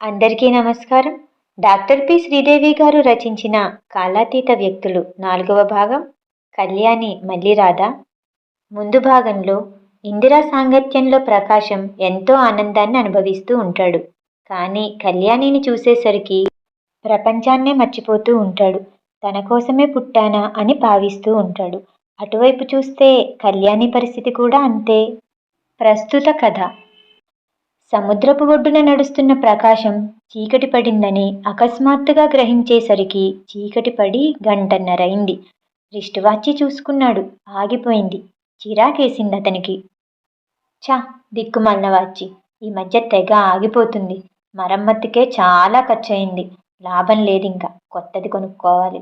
అందరికీ నమస్కారం. Doctor P. Sridevi గారు రచించిన కాలాతీత వ్యక్తులు నాలుగవ భాగం కళ్యాణి మళ్ళీ రాదా ముందు భాగంలో ఇందిరా సాంగత్యంలో ప్రకాశం ఎంతో ఆనందాన్ని అనుభవిస్తూ ఉంటాడు. కానీ కళ్యాణిని చూసేసరికి ప్రపంచాన్నే మర్చిపోతూ ఉంటాడు. తన కోసమే పుట్టానా అని భావిస్తూ ఉంటాడు. అటువైపు చూస్తే కళ్యాణి పరిస్థితి కూడా అంతే. ప్రస్తుత కథ. సముద్రపు ఒడ్డున నడుస్తున్న ప్రకాశం చీకటి పడిందని అకస్మాత్తుగా గ్రహించేసరికి చీకటి పడి గంటన్నరైంది రిస్ట్ వాచి చూసుకున్నాడు. ఆగిపోయింది. చిరాకేసింది అతనికి. చా దిక్కుమాలిన వాచి ఈ మధ్య తెగ ఆగిపోతుంది. మరమ్మతుకే చాలా ఖర్చయింది. లాభం లేదు ఇంకా కొత్తది కొనుక్కోవాలి.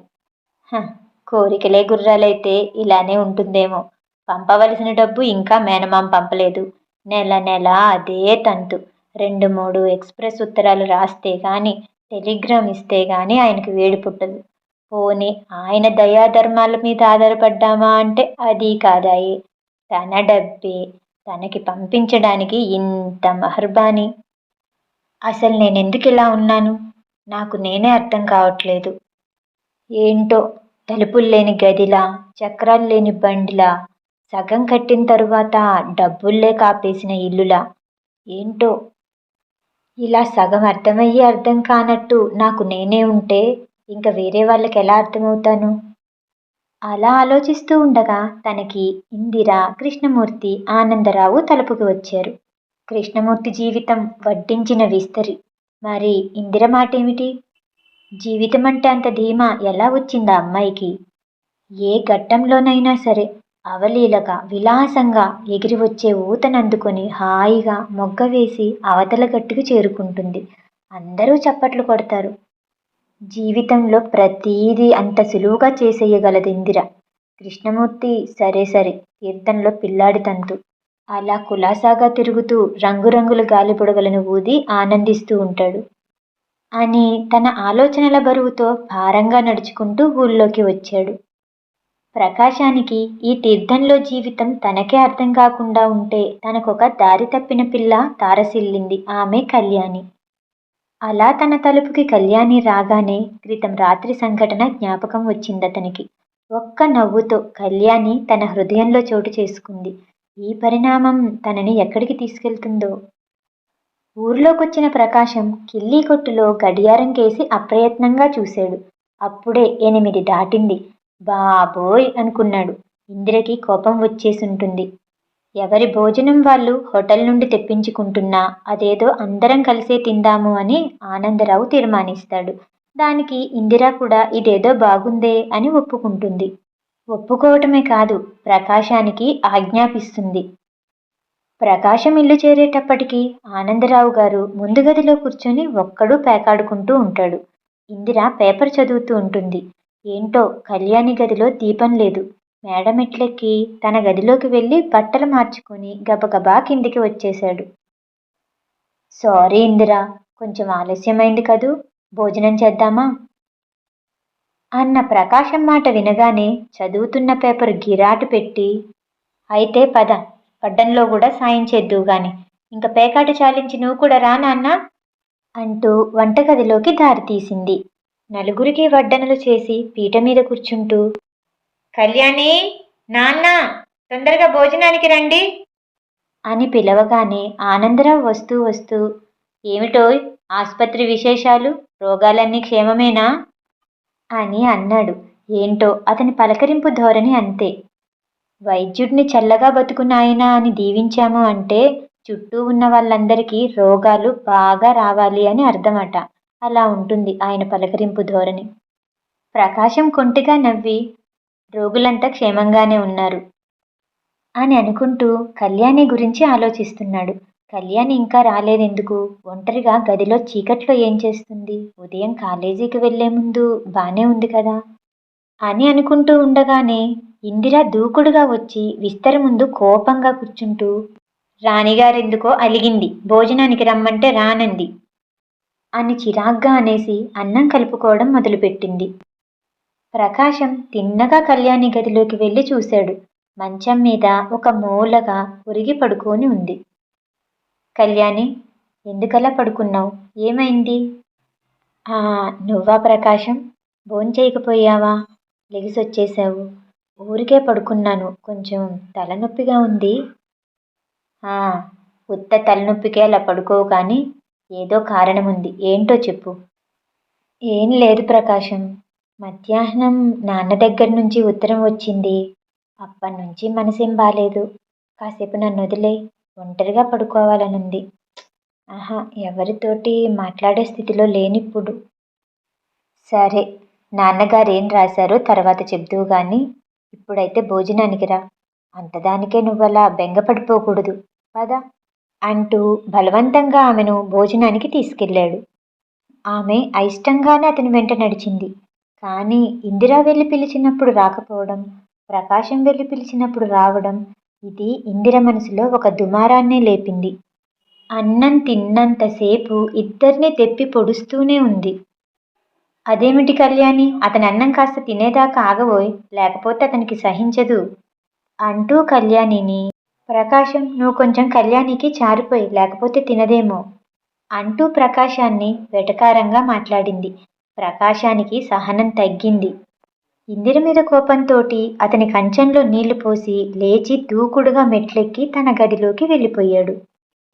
హ, కోరికలే గుర్రాలైతే ఇలానే ఉంటుందేమో. పంపవలసిన డబ్బు ఇంకా మేనమాం పంపలేదు. నెల నెల అదే తంతు. రెండు మూడు ఎక్స్ప్రెస్ ఉత్తరాలు రాస్తే కానీ టెలిగ్రామ్ ఇస్తే కానీ ఆయనకు వేడి పుట్టదు. పోనీ ఆయన దయాధర్మాల మీద ఆధారపడ్డామా అంటే అది కాదాయి. తన డబ్బే తనకి పంపించడానికి ఇంత మహర్బాని. అసలు నేను ఎందుకు ఇలా ఉన్నాను? నాకు నేనే అర్థం కావట్లేదు. ఏంటో తలుపులు లేని గదిలా చక్రాలు లేని బండిలా సగం కట్టిన తరువాత డబ్బుల్లే కాపేసిన ఇల్లులా? ఏంటో? ఇలా సగం అర్థమయ్యి అర్థం కానట్టు నాకు నేనే ఉంటే ఇంకా వేరే వాళ్ళకి ఎలా అర్థమవుతాను? అలా ఆలోచిస్తూ ఉండగా తనకి ఇందిర కృష్ణమూర్తి ఆనందరావు తలుపుకి వచ్చారు. కృష్ణమూర్తి జీవితం వడ్డించిన విస్తరి. మరి ఇందిర మాట ఏమిటి జీవితం అంటే అంత ధీమా ఎలా వచ్చిందా అమ్మాయికి? ఏ ఘట్టంలోనైనా సరే. అవలీలగా విలాసంగా ఎగిరి వచ్చే ఊతనందుకొని హాయిగా మొగ్గ వేసి అవతల గట్టుకు చేరుకుంటుంది. అందరూ చప్పట్లు కొడతారు. జీవితంలో ప్రతీదీ అంత సులువుగా చేసేయగలదు ఇందిర. కృష్ణమూర్తి సరే సరే తీర్థంలో పిల్లాడి తంతు. అలా కులాసాగా తిరుగుతూ రంగురంగుల గాలి పొడగలను ఊది ఆనందిస్తూ ఉంటాడు. అని తన ఆలోచనల బరువుతో భారంగా నడుచుకుంటూ ఊళ్ళోకి వచ్చాడు. ప్రకాశానికి ఈ తీర్థంలో జీవితం తనకే అర్థం కాకుండా ఉంటే తనకొక దారి తప్పిన పిల్ల తారసిల్లింది ఆమె కళ్యాణి. అలా తన తలుపుకి కళ్యాణి రాగానే క్రితం రాత్రి సంఘటన జ్ఞాపకం వచ్చింది అతనికి. ఒక్క నవ్వుతో కళ్యాణి తన హృదయంలో చోటు చేసుకుంది. ఈ పరిణామం తనని ఎక్కడికి తీసుకెళ్తుందో? ఊర్లోకొచ్చిన ప్రకాశం కిల్లీ కొట్టులో గడియారం కేసి అప్రయత్నంగా చూశాడు. అప్పుడే ఎనిమిది దాటింది. బాబోయ్ అనుకున్నాడు. ఇందిరకి కోపం వచ్చేసుంటుంది. ఎవరి భోజనం వాళ్ళు హోటల్ నుండి తెప్పించుకుంటున్నా అదేదో అందరం కలిసే తిందాము అని ఆనందరావు తీర్మానిస్తాడు. దానికి ఇందిర కూడా ఇదేదో బాగుందే అని ఒప్పుకుంటుంది. ఒప్పుకోవటమే కాదు ప్రకాశానికి ఆజ్ఞాపిస్తుంది. ప్రకాశం ఇల్లు చేరేటప్పటికి ఆనందరావు గారు ముందు గదిలో కూర్చొని ఒక్కడూ పేకాడుకుంటూ ఉంటాడు. ఇందిర పేపర్ చదువుతూ ఉంటుంది. ఏంటో కళ్యాణి గదిలో దీపం లేదు. మేడమెట్లెక్కి తన గదిలోకి వెళ్ళి బట్టలు మార్చుకొని గబగబా కిందికి వచ్చేశాడు. సారీ ఇందిరా కొంచెం ఆలస్యమైంది కదూ. భోజనం చేద్దామా? అన్న ప్రకాశం మాట వినగానే చదువుతున్న పేపర్ గిరాటు పెట్టి అయితే పద పడ్డంలో కూడా సాయం చేద్దువు గాని ఇంక పేకాట చాలించి నువ్వు కూడా రా నాన్న అంటూ వంటగదిలోకి దారి తీసింది. నలుగురికి వడ్డనలు చేసి పీట మీద కూర్చుంటూ కళ్యాణి నాన్న తొందరగా భోజనానికి రండి అని పిలవగానే ఆనందరావు వస్తూ వస్తూ ఏమిటో ఆసుపత్రి విశేషాలు? రోగాలన్నీ క్షేమమేనా? అని అన్నాడు. ఏంటో అతని పలకరింపు ధోరణి అంతే. వైద్యుడిని చల్లగా బతుకున్నాయనా అని దీవించాము అంటే చుట్టూ ఉన్న వాళ్ళందరికీ రోగాలు బాగా రావాలి అని అర్థమట. అలా ఉంటుంది ఆయన పలకరింపు ధోరణి. ప్రకాశం కొంటిగా నవ్వి రోగులంతా క్షేమంగానే ఉన్నారు. అని అనుకుంటూ కళ్యాణి గురించి ఆలోచిస్తున్నాడు. కళ్యాణి ఇంకా రాలేదెందుకు? ఒంటరిగా గదిలో చీకట్లో ఏం చేస్తుంది? ఉదయం కాలేజీకి వెళ్ళే ముందు బానే ఉంది కదా? అని అనుకుంటూ ఉండగానే ఇందిర దూకుడుగా వచ్చి విస్తర ముందు కోపంగా కూర్చుంటూ రాణిగారెందుకో అలిగింది. భోజనానికి రమ్మంటే రానంది. అని చిరాగ్గా అనేసి అన్నం కలుపుకోవడం మొదలుపెట్టింది. ప్రకాశం తిన్నగా కళ్యాణి గదిలోకి వెళ్ళి చూశాడు. మంచం మీద ఒక మూలగా ఉరిగి పడుకొని ఉంది. కళ్యాణి ఎందుకలా పడుకున్నావు? ఏమైంది? "ఆ, నువ్వా ప్రకాశం? భోంచేయకపోయావా లెగిసొచ్చేసావు ఊరికే పడుకున్నాను. కొంచెం తలనొప్పిగా ఉంది. ఉత్త తలనొప్పికే అలా పడుకోవు కానీ ఏదో కారణం ఉంది ఏంటో చెప్పు. ఏం లేదు ప్రకాశం. మధ్యాహ్నం నాన్న దగ్గర నుంచి ఉత్తరం వచ్చింది. అప్పటి నుంచి మనసేం బాలేదు. కాసేపు నన్ను వదిలే. ఒంటరిగా పడుకోవాలనుంది. ఆహా ఎవరితోటి మాట్లాడే స్థితిలో లేనిప్పుడు. సరే నాన్నగారు ఏం రాశారో తర్వాత చెప్దువు కానీ ఇప్పుడైతే భోజనానికి రా. అంతదానికే నువ్వలా బెంగపడిపోకూడదు. పదా. అంటూ బలవంతంగా ఆమెను భోజనానికి తీసుకెళ్ళాడు. ఆమె అయిష్టంగానే అతని వెంట నడిచింది. కానీ ఇందిరా వెళ్ళి పిలిచినప్పుడు రాకపోవడం ప్రకాశం వెళ్ళి పిలిచినప్పుడు రావడం ఇది ఇందిర మనసులో ఒక దుమారాన్నే లేపింది. అన్నం తిన్నంతసేపు ఇద్దరిని తెప్పి పొడుస్తూనే ఉంది. అదేమిటి కళ్యాణి అతని అన్నం కాస్త తినేదాకా ఆగబోయ్ లేకపోతే అతనికి సహించదు అంటూ కళ్యాణిని ప్రకాశం నువ్వు కొంచెం కళ్యాణికి చారిపోయి లేకపోతే తినదేమో అంటూ ప్రకాశాన్ని వెటకారంగా మాట్లాడింది. ప్రకాశానికి సహనం తగ్గింది. ఇందిర మీద కోపంతోటి అతని కంచంలో నీళ్ళు పోసి లేచి దూకుడుగా మెట్లెక్కి తన గదిలోకి వెళ్ళిపోయాడు.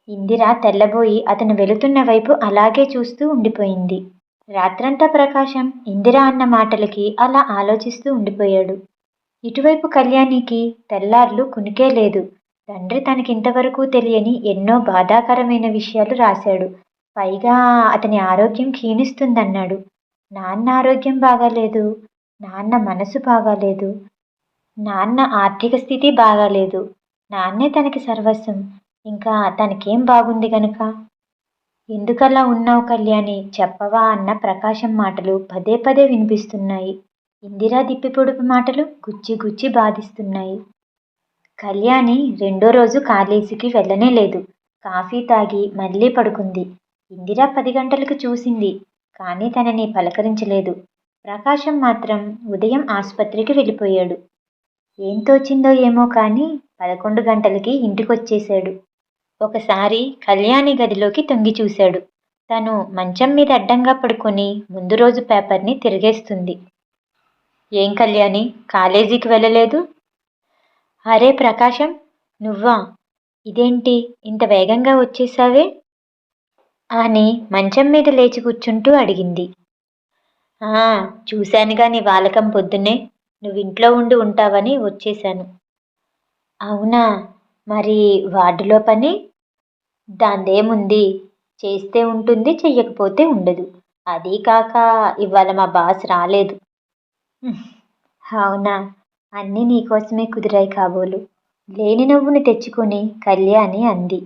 ఇందిర తెల్లబోయి అతను వెళుతున్న వైపు అలాగే చూస్తూ ఉండిపోయింది. రాత్రంతా ప్రకాశం ఇందిర అన్న మాటలకి అలా ఆలోచిస్తూ ఉండిపోయాడు. ఇటువైపు కళ్యాణికి తెల్లార్లు కునికే లేదు. తండ్రి తనకింతవరకు తెలియని ఎన్నో బాధాకరమైన విషయాలు రాశాడు. పైగా అతని ఆరోగ్యం క్షీణిస్తుందన్నాడు. నాన్న ఆరోగ్యం బాగాలేదు. నాన్న మనసు బాగాలేదు. నాన్న ఆర్థిక స్థితి బాగాలేదు. నాన్నే తనకి సర్వస్వం. ఇంకా తనకేం బాగుంది గనుక? ఎందుకలా ఉన్నావు కళ్యాణి? చెప్పవా అన్న ప్రకాశం మాటలు పదే పదే వినిపిస్తున్నాయి. ఇందిరా దిప్పిపొడుపు మాటలు గుచ్చి గుచ్చి బాధిస్తున్నాయి. కళ్యాణి రెండో రోజు కాలేజీకి వెళ్ళనే లేదు. కాఫీ తాగి మళ్ళీ పడుకుంది. ఇందిరా పది గంటలకు చూసింది కానీ తనని పలకరించలేదు. ప్రకాశం మాత్రం ఉదయం ఆసుపత్రికి వెళ్ళిపోయాడు. ఏం తోచిందో ఏమో కానీ పదకొండు గంటలకి ఇంటికొచ్చేశాడు. ఒకసారి కళ్యాణి గదిలోకి తొంగి చూశాడు. తను మంచం మీద అడ్డంగా పడుకొని ముందు రోజు పేపర్ని తిరిగేస్తుంది. ఏం కళ్యాణి కాలేజీకి వెళ్ళలేదు? అరే ప్రకాశం నువ్వా? ఇదేంటి ఇంత వేగంగా వచ్చేసావే? అని మంచం మీద లేచి కూర్చుంటూ అడిగింది. "ఆ, చూశానుగా నీ వాలకం పొద్దున్నే. నువ్వు ఇంట్లో ఉండి ఉంటావని వచ్చేశాను అవునా? మరి వార్డులో పని? దాందేముంది? చేస్తే ఉంటుంది చెయ్యకపోతే ఉండదు. అదీ కాక ఇవాళ మా బాస్ రాలేదు. అవునా? అన్నీ నీకోసమే కుదిరాయి కాబోలు. లేని నవ్వుని తెచ్చుకొని కళ్యాణి అంది.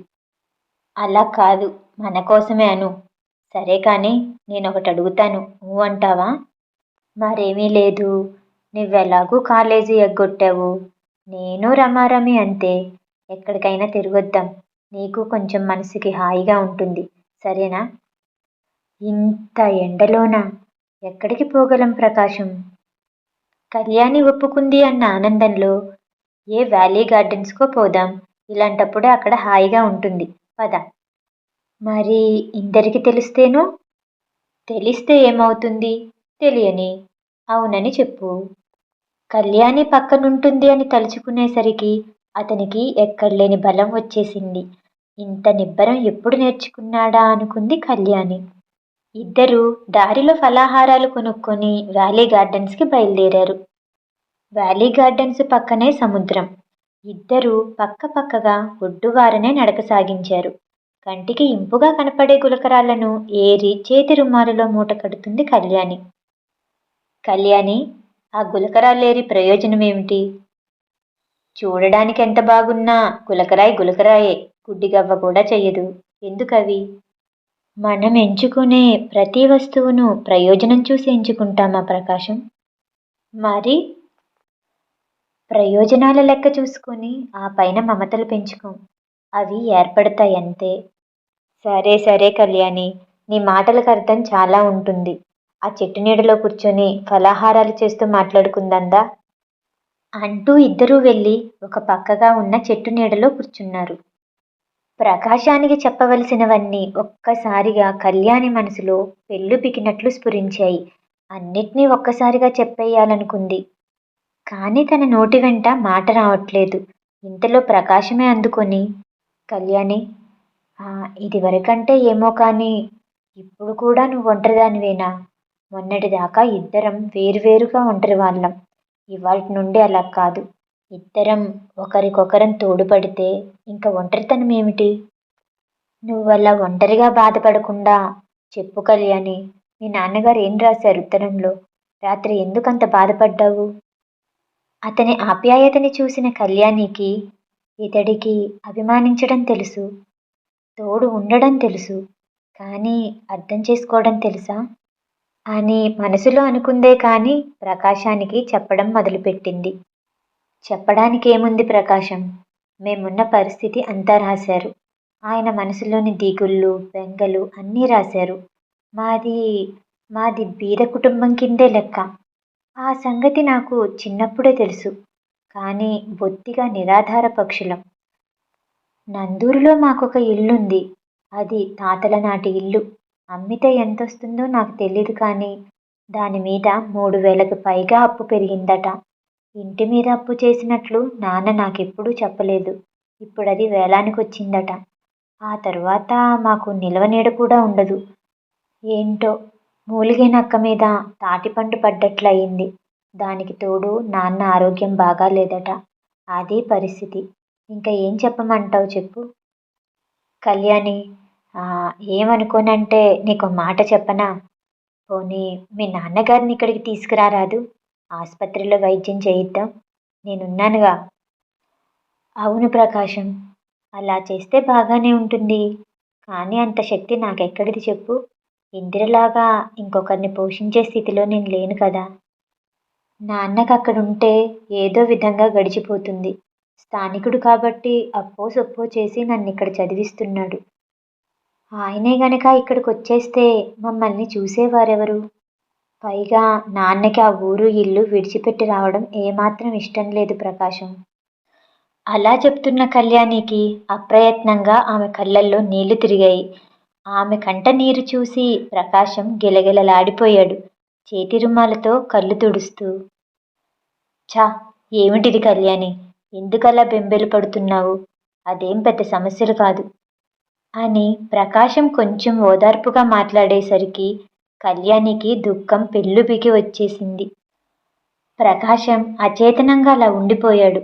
అలా కాదు మన కోసమే అను. సరే కానీ నేను ఒకటి అడుగుతాను. నువ్వు అంటావా? మరేమీ లేదు. నువ్వెలాగూ కాలేజీ ఎగ్గొట్టావు. నేను రమారమి అంతే. ఎక్కడికైనా తిరగొద్దాం. నీకు కొంచెం మనసుకి హాయిగా ఉంటుంది. సరేనా? ఇంత ఎండలోనా? ఎక్కడికి పోగలం ప్రకాశం? కళ్యాణి ఒప్పుకుంది అన్న ఆనందంలో ఏ వ్యాలీ గార్డెన్స్కో పోదాం ఇలాంటప్పుడే అక్కడ హాయిగా ఉంటుంది పద. మరి ఇందరికి తెలిస్తేను? తెలిస్తే ఏమవుతుంది? తెలియని. అవునని చెప్పు. కళ్యాణి పక్కనుంటుంది అని తలుచుకునేసరికి అతనికి ఎక్కడలేని బలం వచ్చేసింది. ఇంత నిబ్బరం ఎప్పుడు నేర్చుకున్నాడా? అనుకుంది కళ్యాణి. ఇద్దరూ దారిలో ఫలాహారాలు కొనుక్కొని వ్యాలీ గార్డెన్స్కి బయలుదేరారు. వ్యాలీ గార్డెన్స్ పక్కనే సముద్రం. ఇద్దరూ పక్క పక్కగా ఒడ్డువారనే నడక సాగించారు. కంటికి ఇంపుగా కనపడే గులకరాలను ఏరి చేతి రుమాలులో మూట కడుతుంది కళ్యాణి. కళ్యాణి ఆ గులకరాలేరి ప్రయోజనం ఏమిటి చూడడానికి ఎంత బాగున్నా గులకరాయి గులకరాయే. గుడ్డిగవ్వ కూడా చెయ్యదు. ఎందుకవి? మనం ఎంచుకునే ప్రతి వస్తువును ప్రయోజనం చూసి ఎంచుకుంటామా ప్రకాశం? మరి ప్రయోజనాల లెక్క చూసుకొని ఆ పైన మమతలు పెంచుకోం. అవి ఏర్పడతాయి అంతే. సరే సరే కళ్యాణి. నీ మాటలకు అర్థం చాలా ఉంటుంది. ఆ చెట్టు నీడలో కూర్చొని ఫలాహారాలు చేస్తూ మాట్లాడుకుందందా? అంటూ ఇద్దరూ వెళ్ళి ఒక పక్కగా ఉన్న చెట్టు నీడలో కూర్చున్నారు. ప్రకాశానికి చెప్పవలసినవన్నీ ఒక్కసారిగా కళ్యాణి మనసులో పెళ్ళుబికినట్లు స్ఫురించాయి. అన్నిటినీ ఒక్కసారిగా చెప్పేయాలనుకుంది. కానీ తన నోటి వెంట మాట రావట్లేదు. ఇంతలో ప్రకాశమే అందుకొని కళ్యాణి ఇదివరకంటే ఏమో కానీ ఇప్పుడు కూడా నువ్వు ఒంటరిదానివేనా? మొన్నటిదాకా ఇద్దరం వేరువేరుగా ఒంటరి వాళ్ళం ఇవాటి నుండి అలా కాదు. ఇద్దరం ఒకరికొకరం తోడుపడితే ఇంకా ఒంటరితనం ఏమిటి? నువ్వు ఒంటరిగా బాధపడకుండా చెప్పు కళ్యాణి మీ నాన్నగారు ఏం రాశారు ఉత్తరంలో? రాత్రి ఎందుకంత బాధపడ్డావు? అతని ఆప్యాయతని చూసిన కళ్యాణికి ఇతడికి అభిమానించడం తెలుసు తోడు ఉండడం తెలుసు కానీ అర్థం చేసుకోవడం తెలుసా? అని మనసులో అనుకుందే కానీ ప్రకాశానికి చెప్పడం మొదలుపెట్టింది. చెప్పడానికి ఏముంది ప్రకాశం? మేమున్న పరిస్థితి అంతా రాశారు. ఆయన మనసులోని దిగుళ్ళు బెంగలు అన్నీ రాశారు. మాది మాది బీద కుటుంబం కిందే లెక్క. ఆ సంగతి నాకు చిన్నప్పుడే తెలుసు. కానీ బొత్తిగా నిరాధార పక్షులం. నందూరులో మాకొక ఇల్లుంది. అది తాతల నాటి ఇల్లు. అమ్మితే ఎంత వస్తుందో నాకు తెలియదు కానీ దాని మీద మూడు వేలకు పైగా అప్పు పెరిగిందట. ఇంటి మీద అప్పు చేసినట్లు నాన్న నాకెప్పుడూ చెప్పలేదు. ఇప్పుడు అది వేలానికి వచ్చిందట ఆ తర్వాత మాకు నిల్వ నీడ కూడా ఉండదు. ఏంటో మూలిగే నక్క మీద తాటిపండు పడ్డట్లు అయింది దానికి తోడు నాన్న ఆరోగ్యం బాగాలేదట. అదే పరిస్థితి. ఇంకా ఏం చెప్పమంటావు చెప్పు. కళ్యాణి ఏమనుకోనంటే నీకు మాట చెప్పనా? పోనీ మీ నాన్నగారిని ఇక్కడికి తీసుకురారాదు. ఆసుపత్రిలో వైద్యం చేయిద్దాం. నేనున్నానుగా. అవును ప్రకాశం. అలా చేస్తే బాగానే ఉంటుంది. కానీ అంత శక్తి నాకెక్కడిది చెప్పు. ఇందిరలాగా ఇంకొకరిని పోషించే స్థితిలో నేను లేను కదా. నాన్నకు అక్కడ ఉంటే ఏదో విధంగా గడిచిపోతుంది. స్థానికుడు కాబట్టి అప్పో సొప్పో చేసి నన్ను ఇక్కడ చదివిస్తున్నాడు. ఆయనే గనక ఇక్కడికి వచ్చేస్తే మమ్మల్ని చూసేవారెవరు? పైగా నాన్నకి ఆ ఊరు ఇల్లు విడిచిపెట్టి రావడం ఏమాత్రం ఇష్టం లేదు ప్రకాశం. అలా చెప్తున్న కళ్యాణికి అప్రయత్నంగా ఆమె కళ్ళల్లో నీళ్ళు తిరిగాయి. ఆమె కంట నీరు చూసి ప్రకాశం గిలగిలలాడిపోయాడు చేతి రుమాలతో కళ్ళు తుడుస్తూ. ఛా ఏమిటిది కళ్యాణి? ఎందుకలా బెంబెలు పడుతున్నావు? అదేం పెద్ద సమస్యలు కాదు అని ప్రకాశం కొంచెం ఓదార్పుగా మాట్లాడేసరికి కళ్యాణికి దుఃఖం పెళ్ళుబికి వచ్చేసింది. ప్రకాశం అచేతనంగా అలా ఉండిపోయాడు.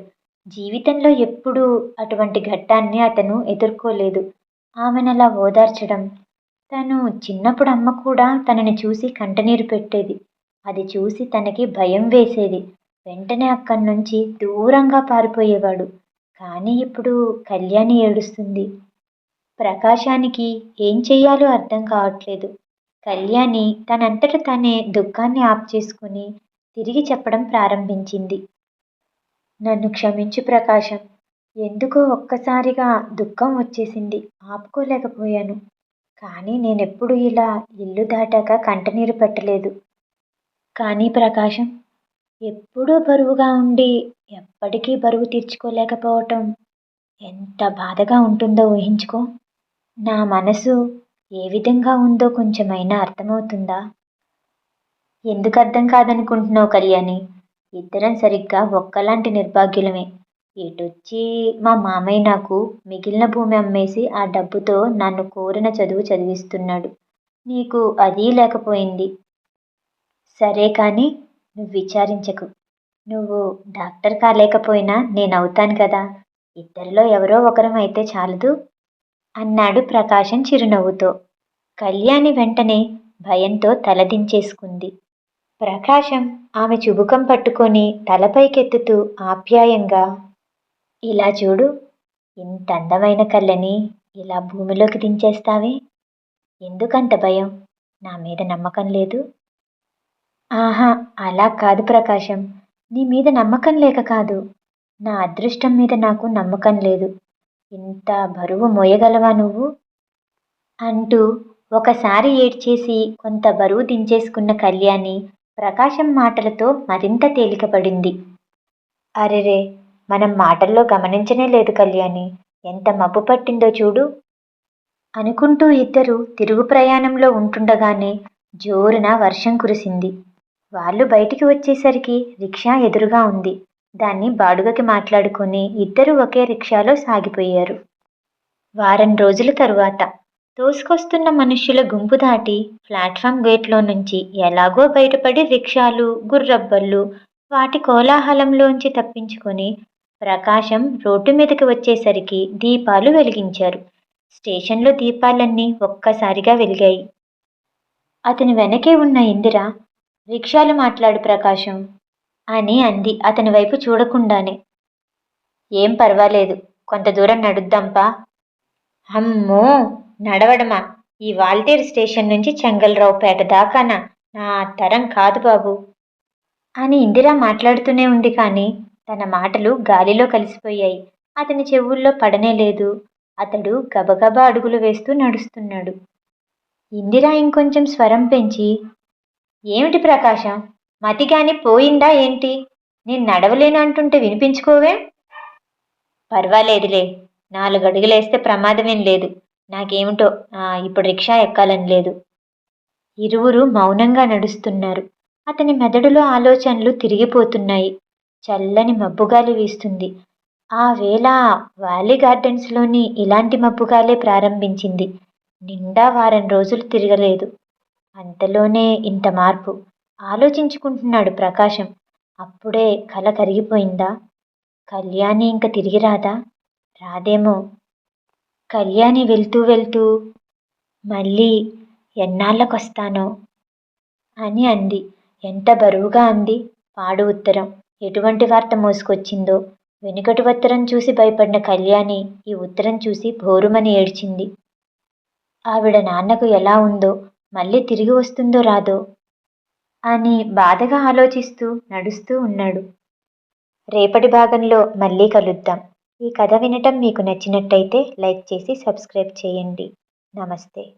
జీవితంలో ఎప్పుడూ అటువంటి ఘట్టాన్ని అతను ఎదుర్కోలేదు. ఆమెను అలా ఓదార్చడం తను చిన్నప్పుడు అమ్మ కూడా తనని చూసి కంటనీరు పెట్టేది. అది చూసి తనకి భయం వేసేది. వెంటనే అక్కడి నుంచి దూరంగా పారిపోయేవాడు. కానీ ఇప్పుడు కళ్యాణి ఏడుస్తుంది. ప్రకాశానికి ఏం చెయ్యాలో అర్థం కావట్లేదు. కళ్యాణి తనంతట తనే దుఃఖాన్ని ఆప్ చేసుకుని తిరిగి చెప్పడం ప్రారంభించింది. నన్ను క్షమించు ప్రకాశం. ఎందుకో ఒక్కసారిగా దుఃఖం వచ్చేసింది. ఆపుకోలేకపోయాను. కానీ నేనెప్పుడు ఇలా ఇల్లు దాటాక కంటనీరు పెట్టలేదు. కానీ ప్రకాశం ఎప్పుడూ బరువుగా ఉండి ఎప్పటికీ బరువు తీర్చుకోలేకపోవటం ఎంత బాధగా ఉంటుందో ఊహించుకో. నా మనసు ఏ విధంగా ఉందో కొంచెమైనా అర్థమవుతుందా? ఎందుకు అర్థం కాదనుకుంటున్నావు కళ్యాణి? ఇద్దరం సరిగ్గా ఒక్కలాంటి నిర్భాగ్యులమే. ఇటొచ్చి మా మామయ్య నాకు మిగిలిన భూమి అమ్మేసి ఆ డబ్బుతో నన్ను కోరిన చదువు చదివిస్తున్నాడు. నీకు అది లేకపోయింది. సరే కానీ నువ్వు విచారించకు. నువ్వు డాక్టర్ కాలేకపోయినా నేను అవుతాను కదా. ఇద్దరిలో ఎవరో ఒకరం అయితే చాలదు. అన్నాడు ప్రకాశం చిరునవ్వుతో. కళ్యాణి వెంటనే భయంతో తలదించేసుకుంది ప్రకాశం ఆమె చుబుకం పట్టుకొని తలపైకెత్తుతూ ఆప్యాయంగా ఇలా చూడు ఇంత అందమైన కళ్ళని ఇలా భూమిలోకి దించేస్తావే? ఎందుకంత భయం? నా మీద నమ్మకం లేదు. ఆహా అలా కాదు ప్రకాశం. నీ మీద నమ్మకం లేక కాదు. నా అదృష్టం మీద నాకు నమ్మకం లేదు. ఇంత బరువు మోయగలవా నువ్వు? అంటూ ఒకసారి ఏడ్చేసి కొంత బరువు దించేసుకున్న కళ్యాణి ప్రకాశం మాటలతో మరింత తేలికపడింది. అరెరే! మనం మాటల్లో గమనించనే లేదు కళ్యాణి. ఎంత మబ్బు పట్టిందో చూడు. అనుకుంటూ ఇద్దరు తిరుగు ప్రయాణంలో ఉంటుండగానే జోరున వర్షం కురిసింది. వాళ్ళు బయటికి వచ్చేసరికి రిక్షా ఎదురుగా ఉంది. దాన్ని బాడుగకి మాట్లాడుకుని ఇద్దరు ఒకే రిక్షాలో సాగిపోయారు. వారం రోజుల తరువాత తోసుకొస్తున్న మనుష్యుల గుంపు దాటి ప్లాట్ఫామ్ గేట్లో నుంచి ఎలాగో బయటపడి రిక్షాలు గుర్రబ్బళ్ళు వాటి కోలాహలంలోంచి తప్పించుకొని ప్రకాశం రోడ్డు మీదకి వచ్చేసరికి దీపాలు వెలిగించారు. స్టేషన్లో దీపాలన్నీ ఒక్కసారిగా వెలిగాయి. అతని వెనకే ఉన్న ఇందిర రిక్షాలు మాట్లాడు ప్రకాశం అని అంది. అతని వైపు చూడకుండానే. ఏం పర్వాలేదు. కొంత దూరం నడుద్దాంపా. అమ్మో! నడవడమా? ఈ వాల్తేరు స్టేషన్ నుంచి చెంగల్రావుపేట దాకానా? నా తరం కాదు బాబు. అని ఇందిరా మాట్లాడుతూనే ఉంది కానీ తన మాటలు గాలిలో కలిసిపోయాయి. అతని చెవుల్లో పడనే లేదు. అతడు గబగబా అడుగులు వేస్తూ నడుస్తున్నాడు. ఇందిరా ఇంకొంచెం స్వరం పెంచి ఏమిటి ప్రకాశం? మతిగాని పోయిందా ఏంటి? నేను నడవలేనంటుంటే వినిపించుకోవే? పర్వాలేదులే. నాలుగు అడుగులేస్తే ప్రమాదమేం లేదు. నాకేమిటో ఇప్పుడు రిక్షా ఎక్కాలని లేదు. ఇరువురు మౌనంగా నడుస్తున్నారు. అతని మెదడులో ఆలోచనలు తిరిగిపోతున్నాయి. చల్లని మబ్బుగాలి వీస్తుంది. ఆ వేళ వ్యాలీ గార్డెన్స్లోని ఇలాంటి మబ్బుగాలే ప్రారంభించింది. నిండా వారం రోజులు తిరగలేదు. అంతలోనే ఇంత మార్పు. ఆలోచించుకుంటున్నాడు ప్రకాశం. అప్పుడే కల కరిగిపోయిందా? కళ్యాణి ఇంక తిరిగి రాదా? రాదేమో. కళ్యాణి వెళ్తూ వెళ్తూ మళ్ళీ ఎన్నాళ్ళకొస్తానో? అని అంది. ఎంత బరువుగా అంది? పాడు ఉత్తరం. ఎటువంటి వార్త మోసుకొచ్చిందో? వెనుకటి ఉత్తరం చూసి భయపడిన కళ్యాణి ఈ ఉత్తరం చూసి భోరుమని ఏడ్చింది. ఆవిడ నాన్నకు ఎలా ఉందో మళ్ళీ తిరిగి వస్తుందో రాదో? అని బాధగా ఆలోచిస్తూ నడుస్తూ ఉన్నాడు. రేపటి భాగంలో మళ్ళీ కలుద్దాం. ఈ కథ వినటం మీకు నచ్చినట్టయితే లైక్ చేసి సబ్స్క్రైబ్ చేయండి. నమస్తే.